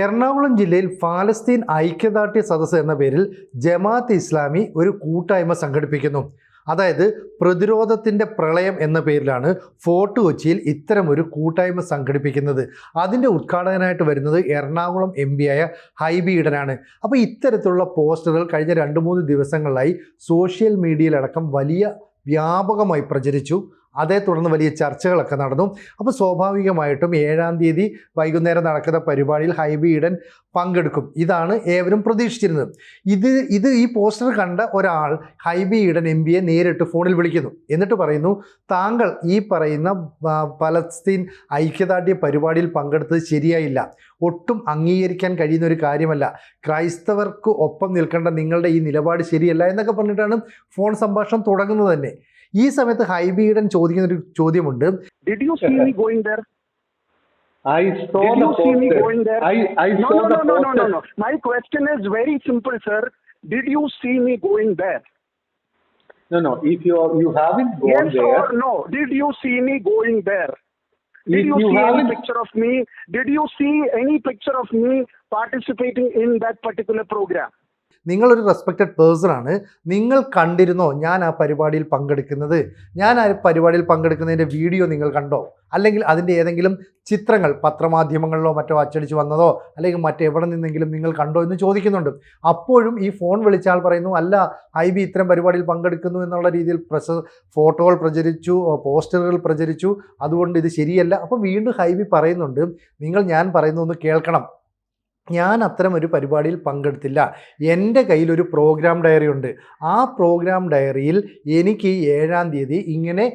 എറണാകുളം ജില്ലയിൽ ഫാലസ്തീൻ ഐക്യദാർഢ്യ സദസ് എന്ന പേരിൽ ജമാഅത്ത് ഇസ്ലാമി ഒരു കൂട്ടായ്മ സംഘടിപ്പിക്കുന്നു. അതായത് പ്രതിരോധത്തിന്റെ പ്രളയം എന്ന പേരിലാണ് ഫോർട്ട് കൊച്ചിയിൽ ഇത്തരം ഒരു കൂട്ടായ്മ സംഘടിപ്പിക്കുന്നത്. അതിന്റെ ഉദ്ഘാടകനായിട്ട് വരുന്നത് എറണാകുളം എം ആയ ഹൈബി ഈഡനാണ് അപ്പോൾ ഇത്തരത്തിലുള്ള പോസ്റ്ററുകൾ കഴിഞ്ഞ രണ്ട് മൂന്ന് ദിവസങ്ങളിലായി സോഷ്യൽ മീഡിയയിലടക്കം വലിയ വ്യാപകമായി പ്രചരിച്ചു. അതേ തുടർന്ന് വലിയ ചർച്ചകളൊക്കെ നടന്നു. അപ്പോൾ സ്വാഭാവികമായിട്ടും ഏഴാം തീയതി വൈകുന്നേരം നടക്കുന്ന പരിപാടിയിൽ ഹൈബി ഈഡൻ പങ്കെടുക്കും. ഇതാണ് ഏവരും പ്രതീക്ഷിച്ചിരുന്നത്. ഇത് ഇത് ഈ പോസ്റ്റർ കണ്ട ഒരാൾ ഹൈബി ഈഡൻ എം പിയെ നേരിട്ട് ഫോണിൽ വിളിക്കുന്നു. എന്നിട്ട് പറയുന്നു താങ്കൾ ഈ പറയുന്ന പലസ്തീൻ ഐക്യദാർഢ്യ പരിപാടിയിൽ പങ്കെടുത്തത് ശരിയായില്ല. ഒട്ടും അംഗീകരിക്കാൻ കഴിയുന്ന ഒരു കാര്യമല്ല. ക്രൈസ്തവർക്ക് ഒപ്പം നിൽക്കേണ്ട നിങ്ങളുടെ ഈ നിലപാട് ശരിയല്ല എന്നൊക്കെ പറഞ്ഞിട്ടാണ് ഫോൺ സംഭാഷണം തുടങ്ങുന്നത് തന്നെ. ഈ സമയത്ത് ഹൈബി ഈഡൻ ചോദിക്കുന്ന ഒരു ചോദ്യമുണ്ട് Did you see me going there? I saw Did the you see me poster. going there? I, I No, saw no, the no, no, no, poster. no, no. My question is very simple, sir. Did you see me going there? No, no. If you are, you haven't gone yes there, or no? Did you see me going there? Did if you, you see any haven't, picture of me? Did you see any picture of me participating in that particular program? നിങ്ങളൊരു respected person ആണ്. നിങ്ങൾ കണ്ടിരുന്നോ ഞാൻ ആ പരിപാടിയിൽ പങ്കെടുക്കുന്നത്? ഞാൻ ആ പരിപാടിയിൽ പങ്കെടുക്കുന്നതിന്റെ വീഡിയോ നിങ്ങൾ കണ്ടോ? അല്ലെങ്കിൽ അതിന്റെ ഏതെങ്കിലും ചിത്രങ്ങൾ പത്രമാധ്യമങ്ങളിലോ മറ്റോ അച്ചടിച്ച് വന്നതോ അല്ലെങ്കിൽ മറ്റെവിടെ നിന്നെങ്കിലും നിങ്ങൾ കണ്ടോ എന്ന് ചോദിക്കുന്നുണ്ട്. അപ്പോഴും ഈ ഫോൺ വിളിച്ചാൽ പറയുന്നു അല്ല ഐ ബി ഇത്തരം പരിപാടിയിൽ പങ്കെടുക്കുന്നു എന്നുള്ള രീതിയിൽ പ്രസ ഫോട്ടോകൾ പ്രചരിച്ചു പോസ്റ്ററുകൾ പ്രചരിച്ചു. അതുകൊണ്ട് ഇത് ശരിയല്ല. അപ്പോൾ വീണ്ടും ഹൈബി പറയുന്നുണ്ട് നിങ്ങൾ ഞാൻ പറയുന്നതൊന്ന് കേൾക്കണം. ഞാൻ അത്തരം ഒരു പരിപാടിയിൽ പങ്കെടുത്തില്ല. എന്റെ കയ്യിൽ ഒരു പ്രോഗ്രാം ഡയറി ഉണ്ട്. ആ പ്രോഗ്രാം ഡയറിയിൽ എനിക്ക് ഏഴാം തീയതി ഇങ്ങനെ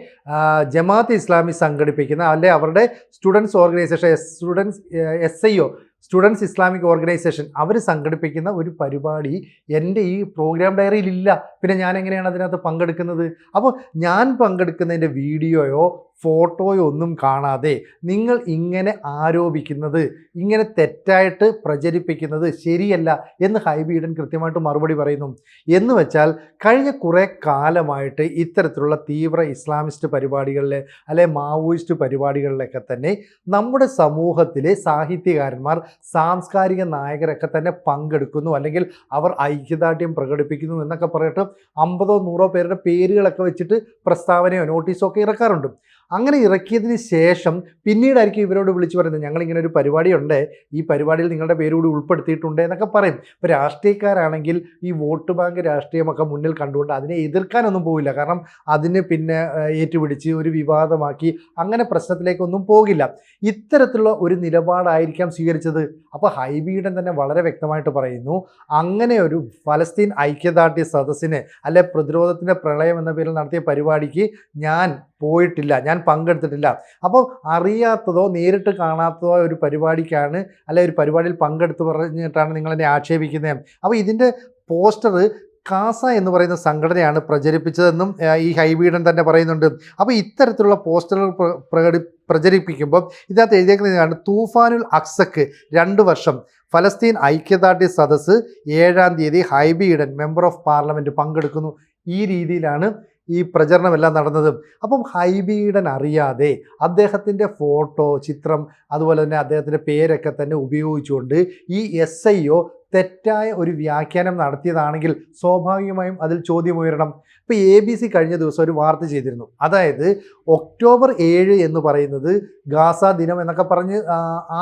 ജമാഅത്ത് ഇസ്ലാമി സംഘടിപ്പിക്കുന്ന അല്ലെ അവരുടെ students organisation students S I O students Islamic organisation അവർ സംഘടിപ്പിക്കുന്ന ഒരു പരിപാടി എന്റെ ഈ പ്രോഗ്രാം ഡയറിയിൽ ഇല്ല. പിന്നെ ഞാൻ എങ്ങനെയാണ് അതിനകത്ത് പങ്കെടുക്കുന്നത്? അപ്പോൾ ഞാൻ പങ്കെടുക്കുന്നതിന്റെ വീഡിയോയോ ഫോട്ടോയോ ഒന്നും കാണാതെ നിങ്ങൾ ഇങ്ങനെ ആരോപിക്കുന്നത് ഇങ്ങനെ തെറ്റായിട്ട് പ്രചരിപ്പിക്കുന്നത് ശരിയല്ല എന്ന് ഹൈബി ഈഡൻ കൃത്യമായിട്ട് മറുപടി പറയുന്നു. എന്ന് വെച്ചാൽ കഴിഞ്ഞ കുറേ കാലമായിട്ട് ഇത്തരത്തിലുള്ള തീവ്ര ഇസ്ലാമിസ്റ്റ് പരിപാടികളിലെ അല്ലെ മാവോയിസ്റ്റ് പരിപാടികളിലൊക്കെ തന്നെ നമ്മുടെ സമൂഹത്തിലെ സാഹിത്യകാരന്മാർ സാംസ്കാരിക നായകരൊക്കെ തന്നെ പങ്കെടുക്കുന്നു അല്ലെങ്കിൽ അവർ ഐക്യദാർഢ്യം പ്രകടിപ്പിക്കുന്നു എന്നൊക്കെ പറഞ്ഞിട്ട് അമ്പതോ നൂറോ പേരുടെ പേരുകളൊക്കെ വെച്ചിട്ട് പ്രസ്താവനയോ നോട്ടീസോ ഒക്കെ ഇറക്കാറുണ്ട്. അങ്ങനെ ഇറക്കിയതിന് ശേഷം പിന്നീടായിരിക്കും ഇവരോട് വിളിച്ചു പറയുന്നത് ഞങ്ങളിങ്ങനെ ഒരു പരിപാടിയുണ്ട് ഈ പരിപാടിയിൽ നിങ്ങളുടെ പേരുകൂടി ഉൾപ്പെടുത്തിയിട്ടുണ്ട് എന്നൊക്കെ പറയും. ഇപ്പോൾ രാഷ്ട്രീയക്കാരാണെങ്കിൽ ഈ വോട്ട് ബാങ്ക് രാഷ്ട്രീയമൊക്കെ മുന്നിൽ കണ്ടുകൊണ്ട് അതിനെ എതിർക്കാനൊന്നും പോവില്ല. കാരണം അതിന് പിന്നെ ഏറ്റുപിടിച്ച് ഒരു വിവാദമാക്കി അങ്ങനെ പ്രശ്നത്തിലേക്കൊന്നും പോകില്ല. ഇത്തരത്തിലുള്ള ഒരു നിലപാടായിരിക്കാം സ്വീകരിച്ചത്. അപ്പോൾ ഹൈബിയുടെ തന്നെ വളരെ വ്യക്തമായിട്ട് പറയുന്നു അങ്ങനെ ഒരു ഫലസ്തീൻ ഐക്യദാർഢ്യ സദസ്സിന് അല്ലെ പ്രതിരോധത്തിന്റെ പ്രളയം എന്ന പേരിൽ നടത്തിയ പരിപാടിക്ക് ഞാൻ പോയിട്ടില്ല ഞാൻ പങ്കെടുത്തിട്ടില്ല. അപ്പോൾ അറിയാത്തതോ നേരിട്ട് കാണാത്തതോ ഒരു പരിപാടിക്കാണ് അല്ലെ ഒരു പരിപാടിയിൽ പങ്കെടുത്ത് പറഞ്ഞിട്ടാണ് നിങ്ങളെന്നെ ആക്ഷേപിക്കുന്നത് അപ്പോൾ ഇതിന്റെ പോസ്റ്റർ കാസ എന്ന് പറയുന്ന സംഘടനയാണ് പ്രചരിപ്പിച്ചതെന്നും ഈ ഹൈബീഡൻ തന്നെ പറയുന്നുണ്ട്. അപ്പോൾ ഇത്തരത്തിലുള്ള പോസ്റ്ററുകൾ പ്ര- പ്രകടി പ്രചരിപ്പിക്കുമ്പോൾ ഇതിനകത്ത് എഴുതിയേക്കുന്നതാണ് തൂഫാനുൽ അക്സക്ക് രണ്ട് വർഷം ഫലസ്തീൻ ഐക്യദാർഢ്യ സദസ്സ് ഏഴാം തീയതി ഹൈബീഡൻ മെമ്പർ ഓഫ് പാർലമെന്റ് പങ്കെടുക്കുന്നു. ഈ രീതിയിലാണ് ഈ പ്രചരണമെല്ലാം നടന്നതും. അപ്പം ഹൈബീഡൻ അറിയാതെ അദ്ദേഹത്തിന്റെ ഫോട്ടോ ചിത്രം അതുപോലെ തന്നെ അദ്ദേഹത്തിന്റെ പേരൊക്കെ തന്നെ ഉപയോഗിച്ചുകൊണ്ട് ഈ എസ് ഐ ഒ തെറ്റായ ഒരു വ്യാഖ്യാനം നടത്തിയതാണെങ്കിൽ സ്വാഭാവികമായും അതിൽ ചോദ്യം ഉയരണം. ഇപ്പോൾ എ ബി സി കഴിഞ്ഞ ദിവസം ഒരു വാർത്ത ചെയ്തിരുന്നു. അതായത് ഒക്ടോബർ ഏഴ് എന്ന് പറയുന്നത് ഗാസ ദിനം എന്നൊക്കെ പറഞ്ഞ്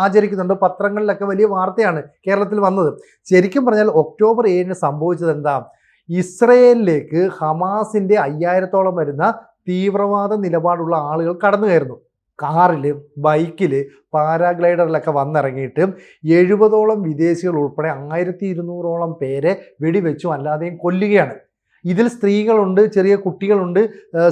ആചരിക്കുന്നുണ്ട്. പത്രങ്ങളിലൊക്കെ വലിയ വാർത്തയാണ് കേരളത്തിൽ വന്നത്. ശരിക്കും പറഞ്ഞാൽ ഒക്ടോബർ ഏഴിന് സംഭവിച്ചത് എന്താ? ഇസ്രയേലിലേക്ക് ഹമാസിന്റെ അയ്യായിരത്തോളം വരുന്ന തീവ്രവാദ നിലപാടുള്ള ആളുകൾ കടന്നു കയറുന്നു. കാറിൽ ബൈക്കിൽ പാരാഗ്ലൈഡറിലൊക്കെ വന്നിറങ്ങിയിട്ട് എഴുപതോളം വിദേശികൾ ഉൾപ്പെടെ ആയിരത്തി ഇരുന്നൂറോളം പേരെ വെടിവെച്ചും അല്ലാതെയും കൊല്ലുകയാണ്. ഇതിൽ സ്ത്രീകളുണ്ട് ചെറിയ കുട്ടികളുണ്ട്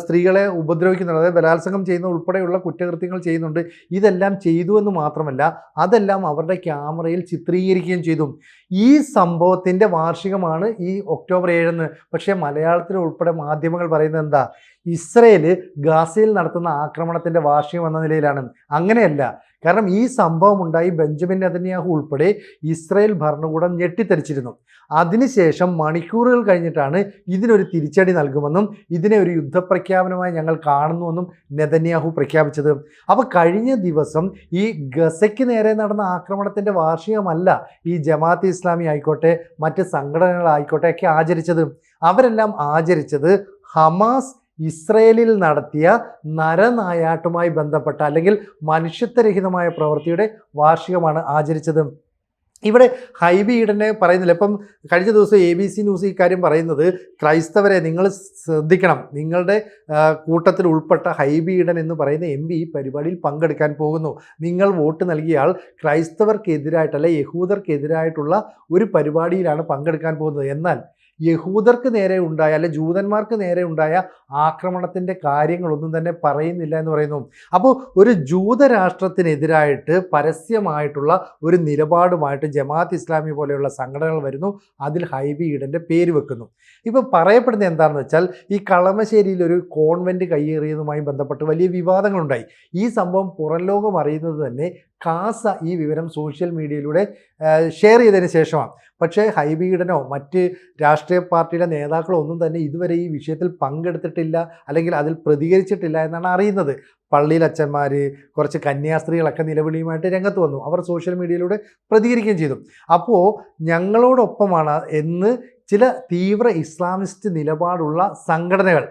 സ്ത്രീകളെ ഉപദ്രവിക്കുന്നുണ്ട്. അതായത് ബലാത്സംഗം ചെയ്യുന്ന ഉൾപ്പെടെയുള്ള കുറ്റകൃത്യങ്ങൾ ചെയ്യുന്നുണ്ട്. ഇതെല്ലാം ചെയ്തു എന്ന് മാത്രമല്ല അതെല്ലാം അവരുടെ ക്യാമറയിൽ ചിത്രീകരിക്കുകയും ചെയ്തു. ഈ സംഭവത്തിന്റെ വാർഷികമാണ് ഈ ഒക്ടോബർ ഏഴെന്ന് പക്ഷേ മലയാളത്തിൽ ഉൾപ്പെടെ മാധ്യമങ്ങൾ പറയുന്നത് എന്താ? ഇസ്രയേൽ ഗാസയിൽ നടത്തുന്ന ആക്രമണത്തിന്റെ വാർഷികം എന്ന നിലയിലാണ്. അങ്ങനെയല്ല. കാരണം ഈ സംഭവം ഉണ്ടായി ബെഞ്ചമിൻ നെതന്യാഹു ഉൾപ്പെടെ ഇസ്രയേൽ ഭരണകൂടം ഞെട്ടിത്തെറിച്ചിരുന്നു. അതിനുശേഷം മണിക്കൂറുകൾ കഴിഞ്ഞിട്ടാണ് ഇതിനൊരു തിരിച്ചടി നൽകുമെന്നും ഇതിനെ ഒരു യുദ്ധപ്രഖ്യാപനമായി ഞങ്ങൾ കാണുന്നുവെന്നും നെതന്യാഹു പ്രഖ്യാപിച്ചത്. അപ്പോൾ കഴിഞ്ഞ ദിവസം ഈ ഗസയ്ക്ക് നേരെ നടന്ന ആക്രമണത്തിന്റെ വാർഷികമല്ല ഈ ജമാഅത്ത് ഇസ്ലാമി ആയിക്കോട്ടെ മറ്റ് സംഘടനകളായിക്കോട്ടെ ഒക്കെ ആചരിച്ചത്. അവരെല്ലാം ആചരിച്ചത് ഹമാസ് ഇസ്രയേലിൽ നടത്തിയ നരനായാട്ടുമായി ബന്ധപ്പെട്ട അല്ലെങ്കിൽ മനുഷ്യത്വരഹിതമായ പ്രവൃത്തിയുടെ വാർഷികമാണ് ആചരിച്ചത്. ഇവിടെ ഹൈബി ഈഡനെ പറയുന്നില്ല. ഇപ്പം കഴിഞ്ഞ ദിവസം എ ബി സി ന്യൂസ് ഇക്കാര്യം പറയുന്നത് ക്രൈസ്തവരെ നിങ്ങൾ ശ്രദ്ധിക്കണം. നിങ്ങളുടെ കൂട്ടത്തിൽ ഉൾപ്പെട്ട ഹൈബി ഈഡൻ എന്ന് പറയുന്ന എം പി പരിപാടിയിൽ പങ്കെടുക്കാൻ പോകുന്നു. നിങ്ങൾ വോട്ട് നൽകിയാൽ ക്രൈസ്തവർക്കെതിരായിട്ടല്ല യഹൂദർക്കെതിരായിട്ടുള്ള ഒരു പരിപാടിയിലാണ് പങ്കെടുക്കാൻ പോകുന്നത്. എന്നാൽ യഹൂദർക്ക് നേരെ ഉണ്ടായ അല്ലെ ജൂതന്മാർക്ക് നേരെ ഉണ്ടായ ആക്രമണത്തിന്റെ കാര്യങ്ങളൊന്നും തന്നെ പറയുന്നില്ല എന്ന് പറയുന്നു. അപ്പോൾ ഒരു ജൂതരാഷ്ട്രത്തിനെതിരായിട്ട് പരസ്യമായിട്ടുള്ള ഒരു നിലപാടുമായിട്ട് ജമാഅത്ത് ഇസ്ലാമി പോലെയുള്ള സംഘടനകൾ വരുന്നു. അതിൽ ഹൈബി ഈഡന്റെ പേര് വെക്കുന്നു. ഇപ്പോൾ പറയപ്പെടുന്നത് എന്താണെന്ന് വെച്ചാൽ ഈ കളമശ്ശേരിയിൽ ഒരു കോൺവെന്റ് കയ്യേറിയതുമായി ബന്ധപ്പെട്ട് വലിയ വിവാദങ്ങളുണ്ടായി. ഈ സംഭവം പുറം ലോകം അറിയുന്നത് തന്നെ കാസ ഈ വിവരം സോഷ്യൽ മീഡിയയിലൂടെ ഷെയർ ചെയ്തതിന് ശേഷമാണ്. പക്ഷേ ഹൈബീഡനോ മറ്റ് രാഷ്ട്രീയ പാർട്ടിയുടെ നേതാക്കളോ ഒന്നും തന്നെ ഇതുവരെ ഈ വിഷയത്തിൽ പങ്കെടുത്തിട്ടില്ല അല്ലെങ്കിൽ അതിൽ പ്രതികരിച്ചിട്ടില്ല എന്നാണ് അറിയുന്നത്. പള്ളിയിൽ അച്ഛന്മാർ കുറച്ച് കന്യാസ്ത്രീകളൊക്കെ നിലവിളിയുമായിട്ട് രംഗത്ത് വന്നു. അവർ സോഷ്യൽ മീഡിയയിലൂടെ പ്രതികരിക്കുകയും ചെയ്തു. അപ്പോൾ ഞങ്ങളോടൊപ്പമാണ് എന്ന് ചില തീവ്ര ഇസ്ലാമിസ്റ്റ് നിലപാടുള്ള സംഘടനകൾ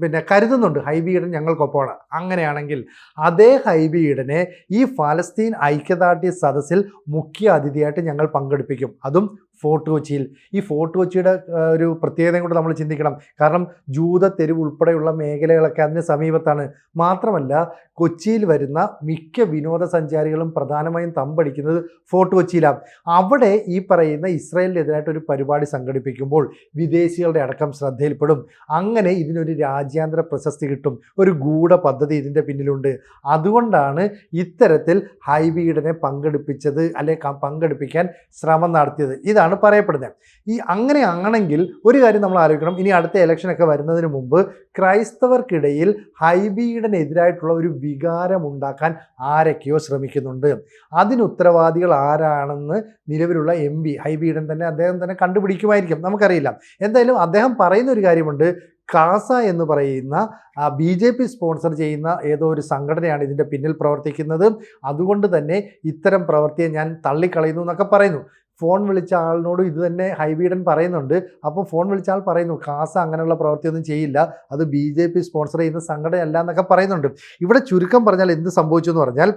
പിന്നെ കരുതുന്നുണ്ട് ഹൈബീഡൻ ഞങ്ങൾക്കൊപ്പമാണ്. അങ്ങനെയാണെങ്കിൽ അതേ ഹൈബീഡനെ ഈ ഫലസ്തീൻ ഐക്യദാർഢ്യ സദസ്സിൽ മുഖ്യ അതിഥിയായിട്ട് ഞങ്ങൾ പങ്കെടുപ്പിക്കും. അതും ഫോർട്ട് കൊച്ചിയിൽ. ഈ ഫോർട്ട് കൊച്ചിയുടെ ഒരു പ്രത്യേകതയും കൂടെ നമ്മൾ ചിന്തിക്കണം. കാരണം ജൂത തെരുവ് ഉൾപ്പെടെയുള്ള മേഖലകളൊക്കെ അതിന് സമീപത്താണ്. മാത്രമല്ല കൊച്ചിയിൽ വരുന്ന മിക്ക വിനോദസഞ്ചാരികളും പ്രധാനമായും തമ്പടിക്കുന്നത് ഫോർട്ട് കൊച്ചിയിലാണ് അവിടെ ഈ പറയുന്ന ഇസ്രായേലിനെതിരായിട്ട് ഒരു പരിപാടി സംഘടിപ്പിക്കുമ്പോൾ വിദേശികളുടെ അടക്കം ശ്രദ്ധയിൽപ്പെടും. അങ്ങനെ ഇതിനൊരു രാജ്യാന്തര പ്രശസ്തി കിട്ടും. ഒരു ഗൂഢ പദ്ധതി ഇതിന്റെ പിന്നിലുണ്ട്. അതുകൊണ്ടാണ് ഇത്തരത്തിൽ ഹൈബീഡിനെ പങ്കെടുപ്പിച്ചത് അല്ലെ പങ്കെടുപ്പിക്കാൻ ശ്രമം നടത്തിയത്. ഇതാണ് പറയപ്പെടുന്നത്. ഈ അങ്ങനെ ആണെങ്കിൽ ഒരു കാര്യം നമ്മൾ ആലോചിക്കണം. ഇനി അടുത്ത ഇലക്ഷനൊക്കെ വരുന്നതിന് മുമ്പ് ക്രൈസ്തവർക്കിടയിൽ ഹൈബീഡനെതിരായിട്ടുള്ള ഒരു വികാരം ഉണ്ടാക്കാൻ ആരൊക്കെയോ ശ്രമിക്കുന്നുണ്ട്. അതിന് ഉത്തരവാദികൾ ആരാണെന്ന് നിലവിലുള്ള എം പി ഹൈബീഡൻ തന്നെ അദ്ദേഹം തന്നെ കണ്ടുപിടിക്കുമായിരിക്കും. നമുക്കറിയില്ല. എന്തായാലും അദ്ദേഹം പറയുന്ന ഒരു കാര്യമുണ്ട്. കാസ എന്ന് പറയുന്ന ബി ജെ പി സ്പോൺസർ ചെയ്യുന്ന ഏതോ ഒരു സംഘടനയാണ് ഇതിന്റെ പിന്നിൽ പ്രവർത്തിക്കുന്നത്. അതുകൊണ്ട് തന്നെ ഇത്തരം പ്രവൃത്തിയെ ഞാൻ തള്ളിക്കളയുന്നു എന്നൊക്കെ പറയുന്നു. ഫോൺ വിളിച്ച ആളിനോട് ഇത് തന്നെ ഹൈബീഡൻ പറയുന്നുണ്ട്. അപ്പോൾ ഫോൺ വിളിച്ച ആൾ പറയുന്നു കാസ അങ്ങനെയുള്ള പ്രവൃത്തിയൊന്നും ചെയ്യില്ല. അത് ബി ജെ പി സ്പോൺസർ ചെയ്യുന്ന സംഘടനയല്ല എന്നൊക്കെ പറയുന്നുണ്ട്. ഇവിടെ ചുരുക്കം പറഞ്ഞാൽ എന്ത് സംഭവിച്ചു എന്ന് പറഞ്ഞാൽ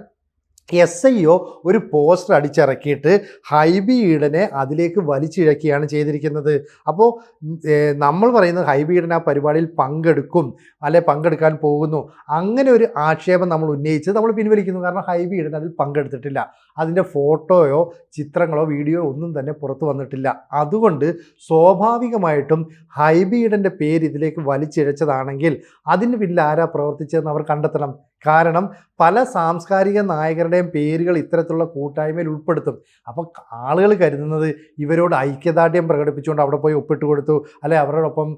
എസ് ഐ ഒ ഒരു പോസ്റ്റർ അടിച്ചിറക്കിയിട്ട് ഹൈബി ഈഡനെ അതിലേക്ക് വലിച്ചിഴക്കുകയാണ് ചെയ്തിരിക്കുന്നത്. അപ്പോൾ നമ്മൾ പറയുന്നത് ഹൈബി ഈഡൻ ആ പരിപാടിയിൽ പങ്കെടുക്കും അല്ലെ പങ്കെടുക്കാൻ പോകുന്നു. അങ്ങനെ ഒരു ആക്ഷേപം നമ്മൾ ഉന്നയിച്ച് നമ്മൾ പിൻവലിക്കുന്നു. കാരണം ഹൈബി ഈഡൻ അതിൽ പങ്കെടുത്തിട്ടില്ല. അതിന്റെ ഫോട്ടോയോ ചിത്രങ്ങളോ വീഡിയോ ഒന്നും തന്നെ പുറത്തു വന്നിട്ടില്ല. അതുകൊണ്ട് സ്വാഭാവികമായിട്ടും ഹൈബി ഈഡന്റെ പേര് ഇതിലേക്ക് വലിച്ചിഴച്ചതാണെങ്കിൽ അതിന് പിന്നിൽ ആരാ പ്രവർത്തിച്ചതെന്ന് അവർ കണ്ടെത്തണം. കാരണം പല സാംസ്കാരിക നായകരുടെയും പേരുകൾ ഇത്തരത്തിലുള്ള കൂട്ടായ്മയിൽ ഉൾപ്പെടുത്തും. അപ്പോൾ ആളുകൾ കരുതുന്നത് ഇവരോട് ഐക്യദാർഢ്യം പ്രകടിപ്പിച്ചുകൊണ്ട് അവിടെ പോയി ഒപ്പിട്ട് കൊടുത്തു അല്ലെ അവരോടൊപ്പം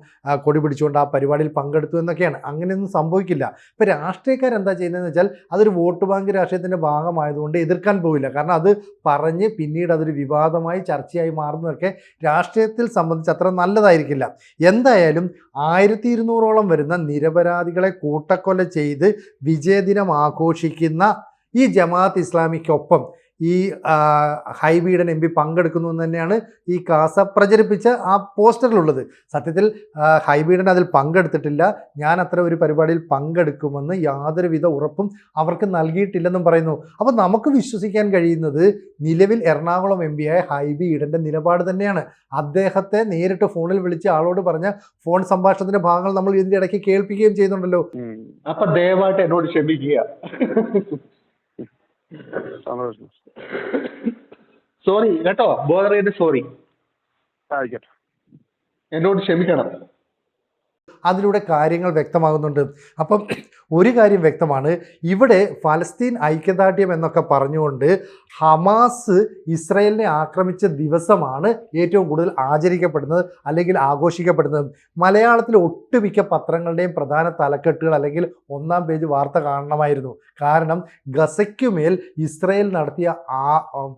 കൊടി പിടിച്ചുകൊണ്ട് ആ പരിപാടിയിൽ പങ്കെടുത്തു എന്നൊക്കെയാണ്. അങ്ങനെയൊന്നും സംഭവിക്കില്ല. ഇപ്പോൾ രാഷ്ട്രീയക്കാരെന്താ ചെയ്യുന്നതെന്ന് വെച്ചാൽ അതൊരു വോട്ട് ബാങ്ക് രാഷ്ട്രീയത്തിന്റെ ഭാഗമായതുകൊണ്ട് എതിർക്കാൻ പോവില്ല. കാരണം അത് പറഞ്ഞ് പിന്നീട് അതൊരു വിവാദമായി ചർച്ചയായി മാറുന്നതൊക്കെ രാഷ്ട്രീയത്തിൽ സംബന്ധിച്ച് അത്ര നല്ലതായിരിക്കില്ല. എന്തായാലും ആയിരത്തി ഇരുന്നൂറോളം വരുന്ന നിരപരാധികളെ കൂട്ടക്കൊല ചെയ്ത് വിജയദിനം ആഘോഷിക്കുന്ന ഈ ജമാഅത്ത് ഇസ്ലാമിക്കൊപ്പം ഈ ഹൈബീഡൻ എം പി പങ്കെടുക്കുന്നു എന്ന് തന്നെയാണ് ഈ കാസ പ്രചരിപ്പിച്ച ആ പോസ്റ്ററിലുള്ളത്. സത്യത്തിൽ ഹൈബീഡൻ അതിൽ പങ്കെടുത്തിട്ടില്ല. ഞാൻ അത്ര ഒരു പരിപാടിയിൽ പങ്കെടുക്കുമെന്ന് യാതൊരുവിധ ഉറപ്പും അവർക്ക് നൽകിയിട്ടില്ലെന്നും പറയുന്നു. അപ്പോൾ നമുക്ക് വിശ്വസിക്കാൻ കഴിയുന്നത് നിലവിൽ എറണാകുളം എം പിയായ ഹൈബി ഈഡന്റെ നിലപാട് തന്നെയാണ്. അദ്ദേഹത്തെ നേരിട്ട് ഫോണിൽ വിളിച്ച് ആളോട് പറഞ്ഞ ഫോൺ സംഭാഷണത്തിന്റെ ഭാഗങ്ങൾ നമ്മൾ ഇതിന്റെ ഇടയ്ക്ക് കേൾപ്പിക്കുകയും ചെയ്യുന്നുണ്ടല്ലോ. അപ്പൊ ദയവായിട്ട് എന്നോട് ക്ഷമിക്കുക. സന്തോഷം. സോറി കേട്ടോ. ബോധർ ചെയ്ത് സോറി ആയിക്കോട്ടെ. എന്നോട് ക്ഷമിക്കണം. അതിലൂടെ കാര്യങ്ങൾ വ്യക്തമാകുന്നുണ്ട്. അപ്പം ഒരു കാര്യം വ്യക്തമാണ്. ഇവിടെ ഫലസ്തീൻ ഐക്യദാർഢ്യം എന്നൊക്കെ പറഞ്ഞുകൊണ്ട് ഹമാസ് ഇസ്രയേലിനെ ആക്രമിച്ച ദിവസമാണ് ഏറ്റവും കൂടുതൽ ആചരിക്കപ്പെടുന്നത് അല്ലെങ്കിൽ ആഘോഷിക്കപ്പെടുന്നത്. മലയാളത്തിലെ ഒട്ടുമിക്ക പത്രങ്ങളുടെയും പ്രധാന തലക്കെട്ടുകൾ അല്ലെങ്കിൽ ഒന്നാം പേജ് വാർത്ത കാണണമായിരുന്നു. കാരണം ഗസയ്ക്കുമേൽ ഇസ്രയേൽ നടത്തിയ ആ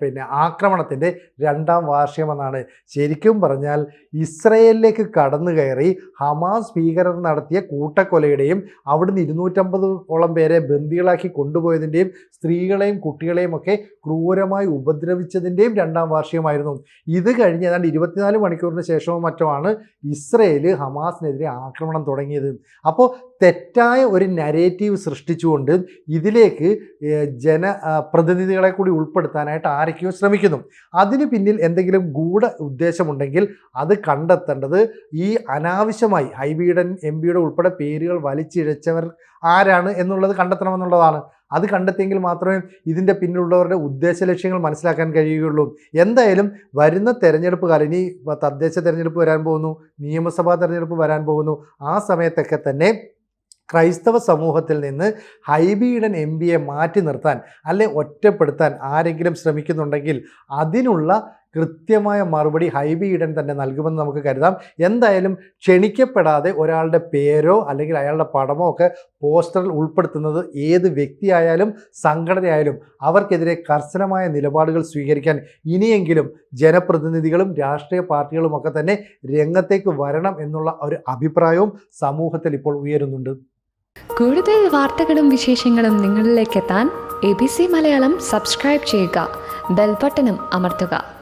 പിന്നെ ആക്രമണത്തിന്റെ രണ്ടാം വാർഷികമെന്നാണ്. ശരിക്കും പറഞ്ഞാൽ ഇസ്രയേലിലേക്ക് കടന്നു കയറി ഹമാസ് ഭീകരർ നടത്തിയ കൂട്ടക്കൊലയുടെയും അവിടുന്ന് ഇരുന്നൂറ്റമ്പത് ഓളം പേരെ ബന്ദികളാക്കി കൊണ്ടുപോയതിന്റെയും സ്ത്രീകളെയും കുട്ടികളെയും ഒക്കെ ക്രൂരമായി ഉപദ്രവിച്ചതിന്റെയും രണ്ടാം വാർഷികമായിരുന്നു. ഇത് കഴിഞ്ഞ് ഏതാണ്ട് ഇരുപത്തിനാല് മണിക്കൂറിന് ശേഷവും മറ്റുമാണ് ഇസ്രയേൽ ഹമാസിനെതിരെ ആക്രമണം തുടങ്ങിയത്. അപ്പോൾ തെറ്റായ ഒരു നരേറ്റീവ് സൃഷ്ടിച്ചുകൊണ്ട് ഇതിലേക്ക് ജന പ്രതിനിധികളെ കൂടി ഉൾപ്പെടുത്താനായിട്ട് ആരൊക്കെയോ ശ്രമിക്കുന്നു. അതിന് പിന്നിൽ എന്തെങ്കിലും ഗൂഢ ഉദ്ദേശമുണ്ടെങ്കിൽ അത് കണ്ടെത്തേണ്ടത് ഈ അനാവശ്യമായി ഹൈബിയുടെ എം പിയുടെ ഉൾപ്പെടെ പേരുകൾ വലിച്ചിഴച്ചവർ ആരാണ് എന്നുള്ളത് കണ്ടെത്തണമെന്നുള്ളതാണ്. അത് കണ്ടെത്തിയെങ്കിൽ മാത്രമേ ഇതിന്റെ പിന്നിലുള്ളവരുടെ ഉദ്ദേശ ലക്ഷ്യങ്ങൾ മനസ്സിലാക്കാൻ കഴിയുകയുള്ളൂ. എന്തായാലും വരുന്ന തെരഞ്ഞെടുപ്പ് കാലം ഇനി തദ്ദേശ തെരഞ്ഞെടുപ്പ് വരാൻ പോകുന്നു നിയമസഭാ തെരഞ്ഞെടുപ്പ് വരാൻ പോകുന്നു ആ സമയത്തൊക്കെ തന്നെ ക്രൈസ്തവ സമൂഹത്തിൽ നിന്ന് ഹൈബീഡൻ എം പിയെ മാറ്റി നിർത്താൻ അല്ലെ ഒറ്റപ്പെടുത്താൻ ആരെങ്കിലും ശ്രമിക്കുന്നുണ്ടെങ്കിൽ അതിനുള്ള കൃത്യമായ മറുപടി ഹൈബി ഈഡൻ തന്നെ നൽകുമെന്ന് നമുക്ക് കരുതാം. എന്തായാലും ക്ഷണിക്കപ്പെടാതെ ഒരാളുടെ പേരോ അല്ലെങ്കിൽ അയാളുടെ പടമോ ഒക്കെ പോസ്റ്ററിൽ ഉൾപ്പെടുത്തുന്നത് ഏത് വ്യക്തിയായാലും സംഘടനയായാലും അവർക്കെതിരെ കർശനമായ നിലപാടുകൾ സ്വീകരിക്കാൻ ഇനിയെങ്കിലും ജനപ്രതിനിധികളും രാഷ്ട്രീയ പാർട്ടികളുമൊക്കെ തന്നെ രംഗത്തേക്ക് വരണം എന്നുള്ള ഒരു അഭിപ്രായവും സമൂഹത്തിൽ ഇപ്പോൾ ഉയരുന്നുണ്ട്. കൂടുതൽ വാർത്തകളും വിശേഷങ്ങളും നിങ്ങളിലേക്ക് എത്താൻ A B C Malayalam subscribe ചെയ്യുക. ബെൽബട്ടനും അമർത്തുക.